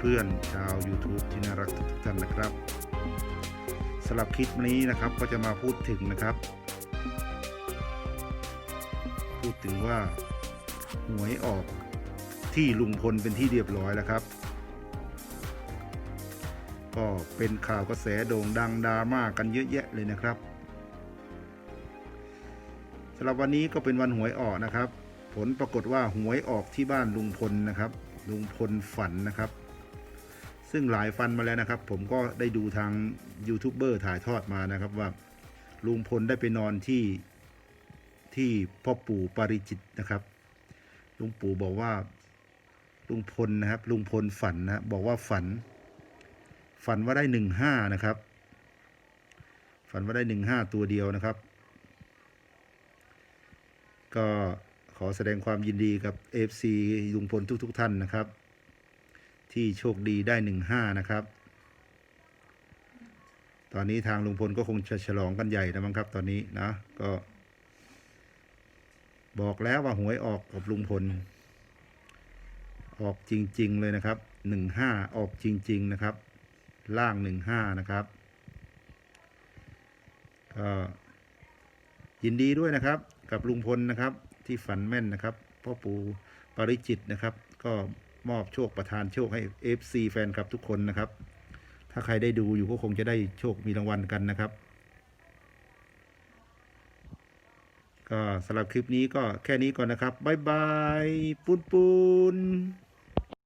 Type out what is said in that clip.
เพื่อนๆชาว YouTube ที่น่ารักทุกท่านนะครับสำหรับคลิปนี้นะครับก็จะมาพูดถึงนะครับ พูดถึงว่าหวยออกที่ลุงพลเป็นที่เรียบร้อยแล้วครับ ก็เป็นข่าวกระแสโด่งดังดราม่ากันเยอะแยะเลยนะครับสำหรับวันนี้ก็เป็นวันหวยออกนะครับ ผลปรากฏว่าหวยออกที่บ้านลุงพลนะครับ ลุงพลฝันนะครับ ซึ่งหลายฟันมาแล้วนะครับ ผมก็ได้ดูทางยูทูบเบอร์ถ่ายทอดมานะครับว่าลุงพลได้ไปนอนที่ที่พ่อปู่ปาริจิตนะครับลุงปู่บอกว่าลุงพลนะครับลุงพลฝันนะบอกว่าฝัน ฝันว่าได้หนึ่งห้านะครับ ฝันว่าได้หนึ่งห้าตัวเดียวนะครับ ก็ขอแสดงความยินดีกับ FC ลุงพลทุกๆทท่านนะครับ ที่โชคดีได้หนึ่งห้านะครับ ตอนนี้ทางลุงพลก็คงจะฉลองกันใหญ่นะมั้งครับ ตอนนี้นะ ก็ บอกแล้วว่าหวยออกกับลุงพล ออกจริง ๆ เลยนะครับหนึ่งห้าออกจริง ๆ นะครับ ล่างหนึ่งห้านะครับ ก็ยินดีด้วยนะครับ กับลุงพลนะครับ ที่ฝันแม่นนะครับพ่อปู่ปริจิตนะครับ ก็ มอบโชคประทานโชคให้ FC แฟนคลับทุกคนนะครับ ถ้าใครได้ดูอยู่ก็คงจะได้โชคมีรางวัลกันนะครับ ก็สำหรับคลิปนี้ก็แค่นี้ก่อนนะครับบ๊ายบายปุนปุน